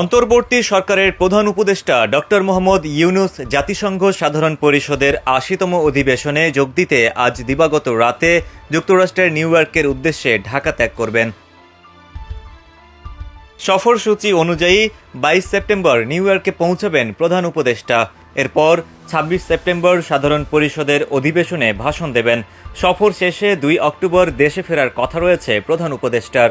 অন্তর্বর্তী সরকারের প্রধান উপদেষ্টা ডক্টর মোহাম্মদ ইউনুস জাতিসংঘ সাধারণ পরিষদের আশিতম অধিবেশনে যোগ দিতে আজ দিবাগত রাতে যুক্তরাষ্ট্রের নিউ ইয়র্কের উদ্দেশ্যে ঢাকা ত্যাগ করবেন। সফরসূচি অনুযায়ী বাইশ সেপ্টেম্বর নিউ ইয়র্কে পৌঁছাবেন প্রধান উপদেষ্টা। এরপর ছাব্বিশ সেপ্টেম্বর সাধারণ পরিষদের অধিবেশনে ভাষণ দেবেন। সফর শেষে দুই অক্টোবর দেশে ফেরার কথা রয়েছে প্রধান উপদেষ্টার।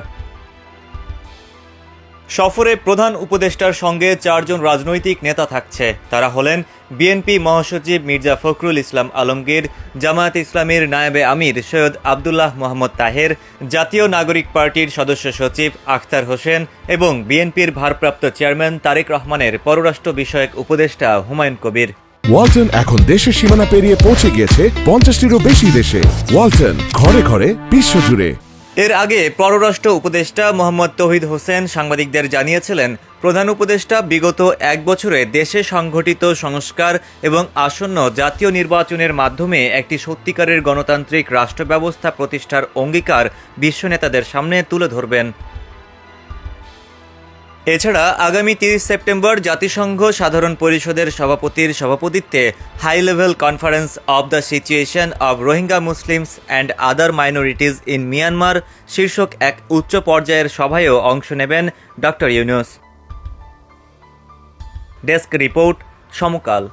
সফরে প্রধান উপদেষ্টার সঙ্গে চারজন রাজনৈতিক নেতা থাকছে। তারা হলেন বিএনপি মহাসচিব মির্জা ফখরুল ইসলাম আলমগীর, জামায়াত ইসলামীর নায়েবে আমির সৈয়দ আবদুল্লাহ মোহাম্মদ তাহের, জাতীয় নাগরিক পার্টির সদস্য সচিব আখতার হোসেন এবং বিএনপির ভারপ্রাপ্ত চেয়ারম্যান তারেক রহমানের পররাষ্ট্র বিষয়ক উপদেষ্টা হুমায়ুন কবির। ওয়ালটন এখন দেশের সীমানা পেরিয়ে পৌঁছে গিয়েছে পঞ্চাশটিরও বেশি দেশে। ওয়ালটন ঘরে ঘরে বিশ্বজুড়ে। এর আগে পররাষ্ট্র উপদেষ্টা মোহাম্মদ তহিদ হোসেন সাংবাদিকদের জানিয়েছিলেন, প্রধান উপদেষ্টা বিগত এক বছরে দেশে সংঘটিত সংস্কার এবং আসন্ন জাতীয় নির্বাচনের মাধ্যমে একটি সত্যিকারের গণতান্ত্রিক রাষ্ট্র ব্যবস্থা প্রতিষ্ঠার অঙ্গীকার বিশ্ব নেতাদের সামনে তুলে ধরবেন। এছাড়া আগামী তিরিশ সেপ্টেম্বর জাতিসংঘ সাধারণ পরিষদের সভাপতির সভাপতিত্বে high level conference of the situation of Rohingya Muslims and other minorities in Myanmar শীর্ষক এক উচ্চ পর্যায়ের সভায়ও অংশ নেবেন doctor Yunus. Desk report Samakal.